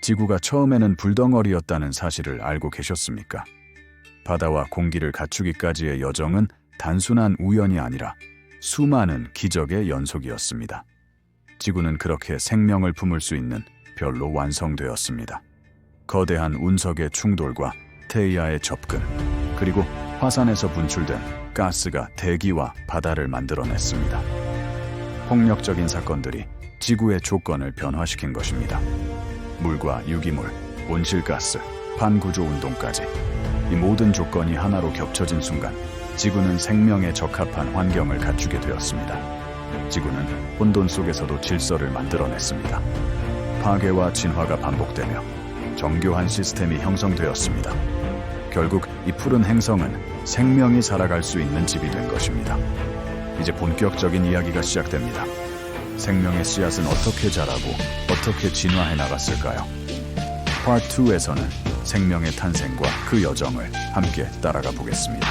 지구가 처음에는 불덩어리였다는 사실을 알고 계셨습니까? 바다와 공기를 갖추기까지의 여정은 단순한 우연이 아니라 수많은 기적의 연속이었습니다. 지구는 그렇게 생명을 품을 수 있는 별로 완성되었습니다. 거대한 운석의 충돌과 태이아의 접근, 그리고 화산에서 분출된 가스가 대기와 바다를 만들어냈습니다. 폭력적인 사건들이 지구의 조건을 변화시킨 것입니다. 물과 유기물, 온실가스, 반구조 운동까지 이 모든 조건이 하나로 겹쳐진 순간 지구는 생명에 적합한 환경을 갖추게 되었습니다. 지구는 혼돈 속에서도 질서를 만들어냈습니다. 파괴와 진화가 반복되며 정교한 시스템이 형성되었습니다. 결국 이 푸른 행성은 생명이 살아갈 수 있는 집이 된 것입니다. 이제 본격적인 이야기가 시작됩니다. 생명의 씨앗은 어떻게 자라고 어떻게 진화해 나갔을까요? Part 2에서는 생명의 탄생과 그 여정을 함께 따라가 보겠습니다.